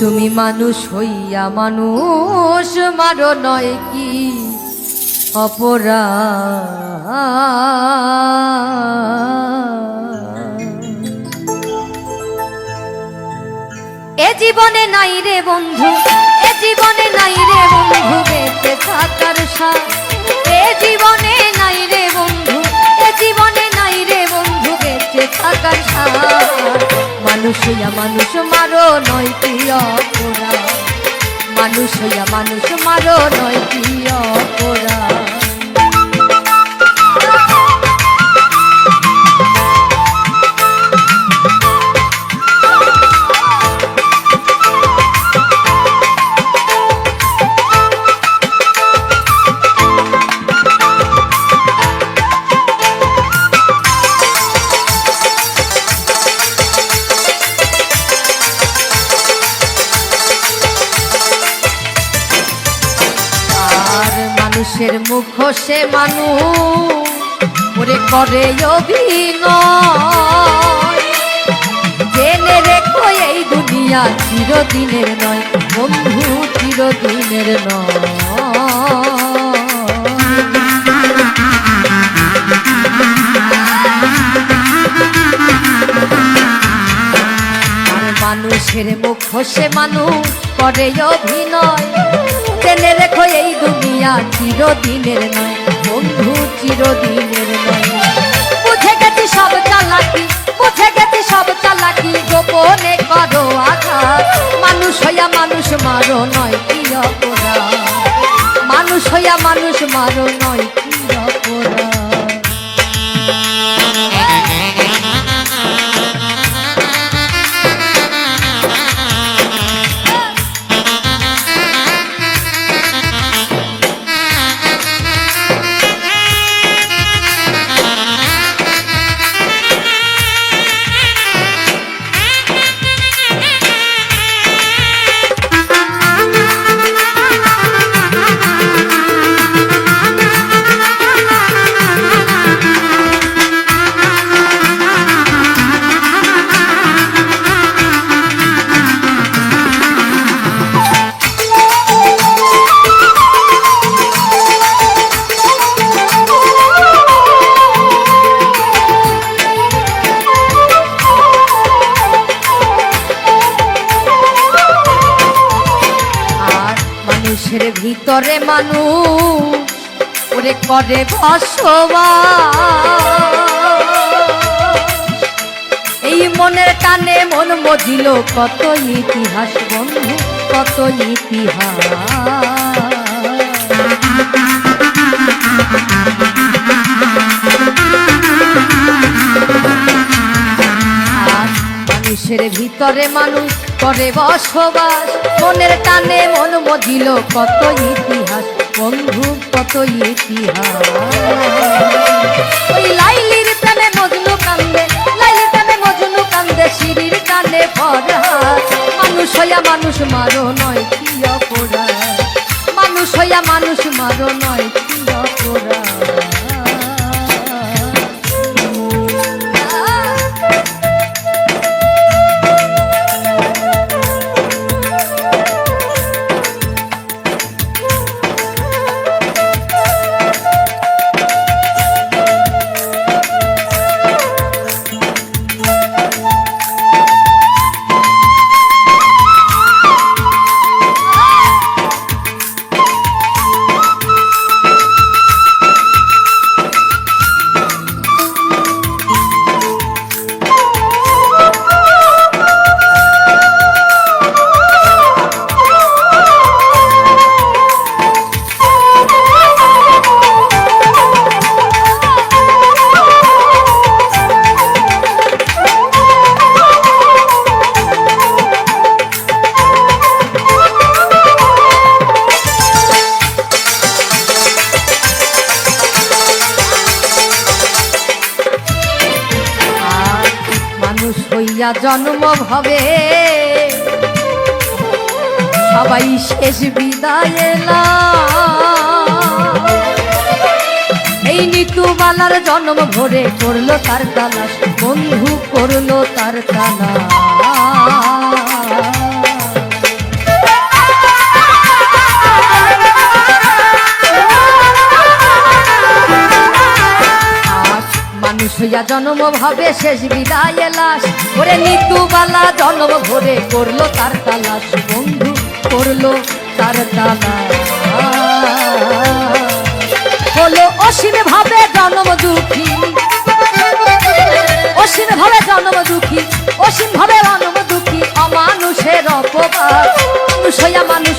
তুমি মানুষ হইয়া মানুষ, মারো নয় কি? অপরাধ। এ জীবনে নাই রে বন্ধু, এ জীবনে নাই রে বন্ধু, বেঁচে থাকার এ জীবনে নাই রে বন্ধু, এ জীবনে নাই রে বন্ধু, বেঁচে থাকার সাথ। মানুষ হইয়া মানুষ মারো নয় কি অপরা মানুষ হইয়া মানুষ মারো নয় কি অপরাধ। মানুষের মুখ সে মানুষ ওরে করে জেনে রেখো এই দুনিয়া চিরদিনের নয়, বন্ধু চিরদিনের নয়। মানুষের মুখ সে মানুষ করে অভিনয়। জেনে রেখো এই দুনিয়া চিরদিনের নয়। বন্ধু, চিরদিনের নয়। বুঝে গেছি সব চালাকি, বুঝে গেছি সব চালাকি, গোপনে করো আঘাত। মানুষ হইয়া মানুষ, মারো নয় কি অপরাধ। মানুষ হইয়া মানুষ, মারো নয় কি ভিতরে মানুষ ওরে করে এই মনের টানে মন মজিল, কত ইতিহাস বন্ধু, কত ইতিহাস। মানুষের ভিতরে মানুষ করে বসবাস, মনের টানে মন মজিল, কত ইতিহাস, বন্ধু, কত ইতিহাস। ওই লাইলির প্রেমে মজনু কান্দে, লাইলির প্রেমে মজনু কান্দে সিঁড়ির কানে ফরহাদ মানুষ হইয়া মানুষ, মারো নয় কি অপরাধ। মানুষ হইয়া মানুষ, মারো নয় কি অপরাধ। হইয়া জন্ম ভবে সবাই শেষ বিদায় এই নিতুবালার জন্ম ভরে করল তার তালাশ, বন্ধু করল তার তালাশ। হইয়া জন্ম ভাবে শেষ বিদায় লাশ। ওরে নিতুবালা জন্ম ভরে করল তার তালাশ। বন্ধু, করল তার তালাশ। হলো অসীম ভাবে জন্ম দুঃখী। অসীম ভাবে জন্ম দুঃখী। অসীম ভাবে জন্ম দুঃখী। অমানুষের অপবাদ। মানুষ হইয়া মানুষ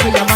dancing.